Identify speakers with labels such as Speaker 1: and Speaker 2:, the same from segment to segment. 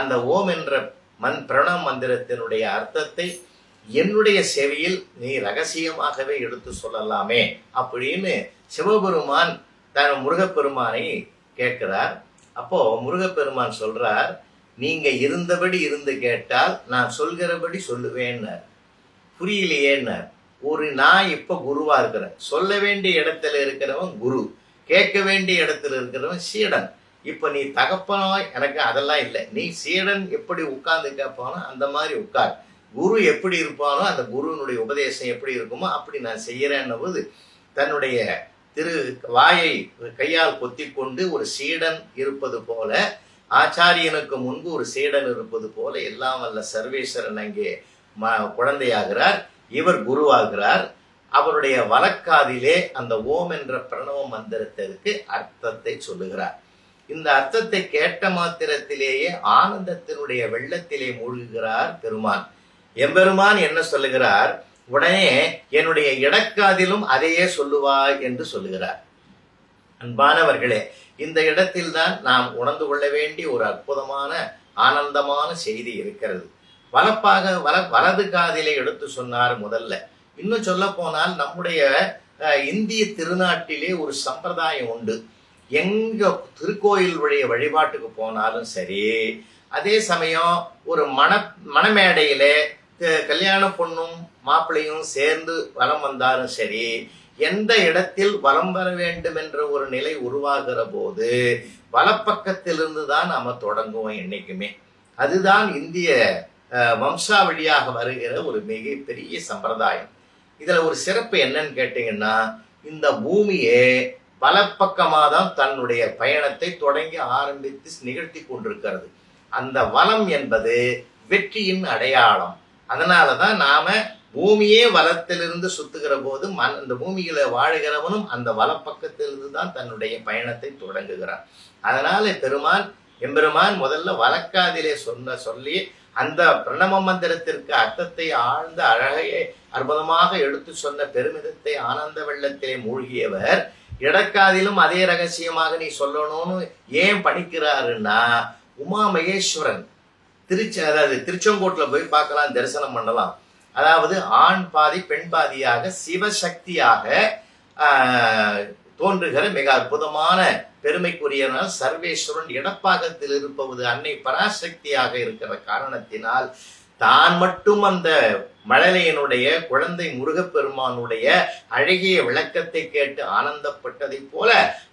Speaker 1: அந்த ஓம் என்ற மண் பிரணவ மந்திரத்தினுடைய அர்த்தத்தை என்னுடைய செவியில் நீ ரகசியமாகவே எடுத்து சொல்லலாமே அப்படின்னு சிவபெருமான் தன் முருகப்பெருமானை கேட்கிறார். அப்போ முருகப்பெருமான் சொல்றார் நீங்க இருந்தபடி இருந்து கேட்டால் நான் சொல்கிறபடி சொல்லுவேன்னார். புரியலையேன்னார். ஒரு நான் இப்ப குருவா இருக்கிறேன். சொல்ல வேண்டிய இடத்துல இருக்கிறவன் குரு கேட்க வேண்டிய இடத்துல இருக்கிறவன் சீடன். இப்ப நீ தகப்பனாய் எனக்கு அதெல்லாம் இல்லை. நீ சீடன் எப்படி உட்கார்ந்து கேட்பானோ அந்த மாதிரி உட்கார். குரு எப்படி இருப்பானோ அந்த குருவினுடைய உபதேசம் எப்படி இருக்குமோ அப்படி நான் செய்யறேன்ன போது தன்னுடைய திரு வாயை கையால் கொத்தி கொண்டு ஒரு சீடன் இருப்பது போல ஆச்சாரியனுக்கு முன்பு ஒரு சீடன் இருப்பது போல எல்லாம் வல்ல சர்வேஸ்வரன் அங்கே ம- குழந்தையாகிறார். இவர் குருவாகிறார். அவருடைய வழக்காதிலே அந்த ஓம் என்ற பிரணவ மந்திரத்திற்கு அர்த்தத்தை சொல்லுகிறார். இந்த அர்த்தத்தை கேட்ட மாத்திரத்திலேயே ஆனந்தத்தினுடைய வெள்ளத்திலே மூழ்குகிறார் பெருமான். எம்பெருமான் என்ன சொல்லுகிறார்? உடனே என்னுடைய இடக்காதிலும் அதையே சொல்லுவாய் என்று சொல்லுகிறார். அன்பானவர்களே இந்த இடத்தில்தான் நாம் உணர்ந்து கொள்ள வேண்டிய ஒரு அற்புதமான ஆனந்தமான செய்தி இருக்கிறது. வலப்பாக வல வலது காதிலே எடுத்து சொன்னார் முதல்ல. இன்னும் சொல்ல போனால் நம்முடைய இந்திய திருநாட்டிலே ஒரு சம்பிரதாயம் உண்டு. எங்க திருக்கோயிலுடைய வழிபாட்டுக்கு போனாலும் சரி அதே சமயம் ஒரு மண மணமேடையில் க- கல்யாண பொண்ணும் மாப்பிள்ளையும் சேர்ந்து வலம் வந்தாலும் சரி எந்த இடத்தில் வலம் வர வேண்டும் என்ற ஒரு நிலை உருவாகிற போது வலப்பக்கத்திலிருந்து தான் நாம தொடங்குவோம் என்னைக்குமே. அதுதான் இந்திய வம்சாவழியாக வருகிற ஒரு மிகப்பெரிய சம்பிரதாயம். இதுல ஒரு சிறப்பு என்னன்னு கேட்டீங்கன்னா இந்த பூமியே வலப்பக்கமாக தான் தன்னுடைய பயணத்தை தொடங்கி ஆரம்பித்து நிகழ்த்தி கொண்டிருக்கிறது. அந்த வலம் என்பது வெற்றியின் அடையாளம். அதனால தான் நாம பூமியே வலத்திலிருந்து சுத்துகிற போது மண் அந்த பூமியில வாழுகிறவனும் அந்த வலப்பக்கத்திலிருந்து தான் தன்னுடைய பயணத்தை தொடங்குகிறான். அதனால பெருமான் எம்பெருமான் முதல்ல வழக்காதிலே சொன்ன சொல்லி அந்த பிரணம மந்திரத்திற்கு அர்த்தத்தை ஆழ்ந்த அழகையே அற்புதமாக எடுத்து சொன்ன பெருமிதத்தை ஆனந்த வெள்ளத்திலே மூழ்கியவர் இடக்காதிலும் அதே ரகசியமாக நீ சொல்லணும்னு ஏன் படிக்கிறாருன்னா உமா மகேஸ்வரன் திருச்சி அதாவது திருச்செங்கோட்டில் போய் பார்க்கலாம் தரிசனம் பண்ணலாம். அதாவது ஆண் பாதி பெண் பாதியாக சிவசக்தியாக தோன்றுகிற மிக அற்புதமான பெருமைக்குரியனால் சர்வேஸ்வரன் இடப்பாகத்தில் இருப்பது அன்னை பராசக்தியாக இருக்கிற காரணத்தினால் தான் மட்டும் அந்த மழலையனுடைய குழந்தை முருகப்பெருமானுடைய அழகிய விளக்கத்தை கேட்டு ஆனந்தப்பட்டதைப் போல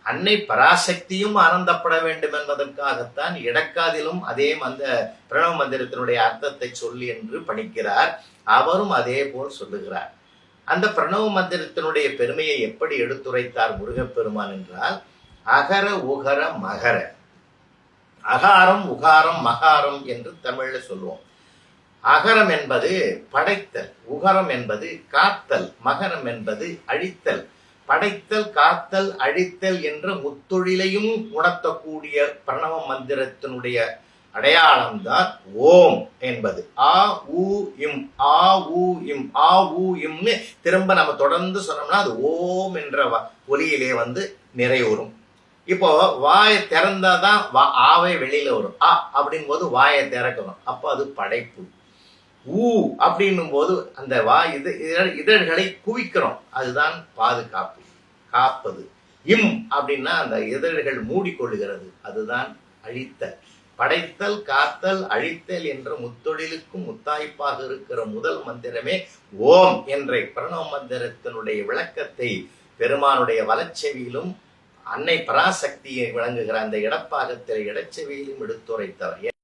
Speaker 1: அன்னை பராசக்தியும் ஆனந்தப்பட வேண்டும் என்பதற்காகத்தான் இடக்காதிலும் அதே அந்த பிரணவ மந்திரத்தினுடைய அர்த்தத்தை சொல்லி என்று பணிக்கிறார் அவரும் அதே போல் சொல்லுகிறார். அந்த பிரணவ மந்திரத்தினுடைய பெருமையை எப்படி எடுத்துரைத்தார் முருகப்பெருமான் என்றால் அகர உகர மகர. அகாரம் உகாரம் மகாரம் என்று தமிழில் சொல்லுவோம். அகரம் என்பது படைத்தல் உகரம் என்பது காத்தல் மகரம் என்பது அழித்தல். படைத்தல் காத்தல் அழித்தல் என்ற முத்தொழிலையும் உணர்த்தக்கூடிய பிரணவ மந்திரத்தினுடைய அடையாளம்தான் ஓம் என்பது. ஆ ஊ இம் ஆ ஊ இம் ஆ ஊ இம்னு திரும்ப நம்ம தொடர்ந்து சொன்னோம்னா அது ஓம் என்ற வ- ஒலியிலே வந்து நிறைவுறும். இப்போ வாயை திறந்தாதான் வா ஆவே வெளியில வரும். ஆ அப்படின் போது வாயை திறக்கணும். அப்போ அது படைப்பு. ஊ அப்படின்னும் போது அந்த வா இது இதழ்களை குவிக்கிறோம். அதுதான் பாதுகாப்பு. காப்பது. இம் அப்படின்னா அந்த இதழ்கள் மூடிக்கொள்கிறது. அதுதான் அழித்தல். படைத்தல் காத்தல் அழித்தல் என்ற முத்தொழிலுக்கும் முத்தாய்ப்பாக இருக்கிற முதல் மந்திரமே ஓம் என்ற பிரணவ மந்திரத்தினுடைய விளக்கத்தை பெருமானுடைய வலச்செவியிலும் அன்னை பராசக்தியை விளங்குகிற அந்த இடப்பாகத்தில் இடச்செவியிலும் எடுத்துரைத்தவர்.